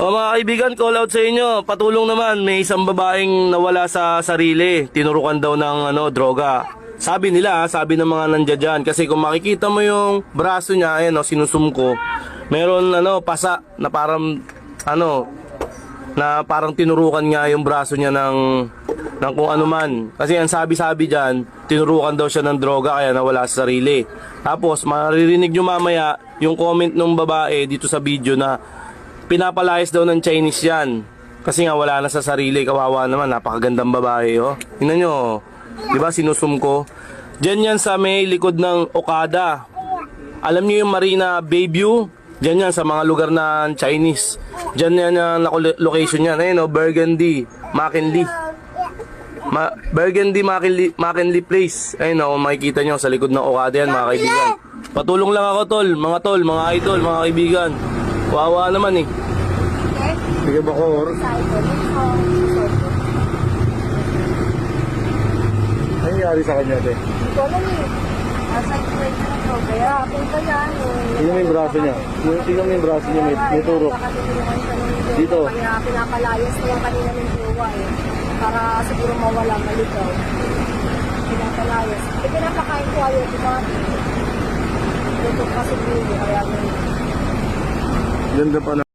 O mga kaibigan, call out sa inyo. Patulong naman, may isang babaeng nawala sa sarili. Tinurukan daw ng ano, droga. Sabi nila, sabi ng mga nandiyan dyan. Kasi kung makikita mo yung braso niya, ayan o, sinusum ko. Meron ano, pasa na parang, ano, na parang tinurukan nga yung braso niya ng, ng kung ano man. Kasi ang sabi-sabi dyan, tinurukan daw siya ng droga kaya nawala sa sarili. Tapos, maririnig nyo mamaya yung comment ng babae dito sa video na pinapalayas daw ng Chinese yan. Kasi nga wala na sa sarili, kawawa naman, napakagandang babae, oh. Tingnan nyo, oh. di ba sinusum ko? Diyan yan sa may likod ng Okada. Alam niyo yung Marina Bayview? Diyan yan sa mga lugar na Chinese. Diyan yan ang location yan. Ayun, oh, Burgundy, McKinley. Ma Burgundy McKinley, McKinley Place. Ayun, oh, makikita nyo sa likod ng Okada yan, mga kaibigan. Patulong lang ako, tol. Mga tol, mga idol, mga kaibigan. Wawa naman eh. Sige ba ko? Ano nangyari sa kanya, te? Hindi ko alam eh. Nasa na to. Kaya punta yan. eh. Tingnan mo yung braso niya. Tingnan mo yung braso niya, may, may turok. Dito. Kaya pinapalayas na yung kanina ng jowa eh. Para siguro mawala, maligaw. Pinapalayas. Eh, pinapakain ko ayaw. Diba? Ito kasi siguro. Kaya ganun. Ganda pa na.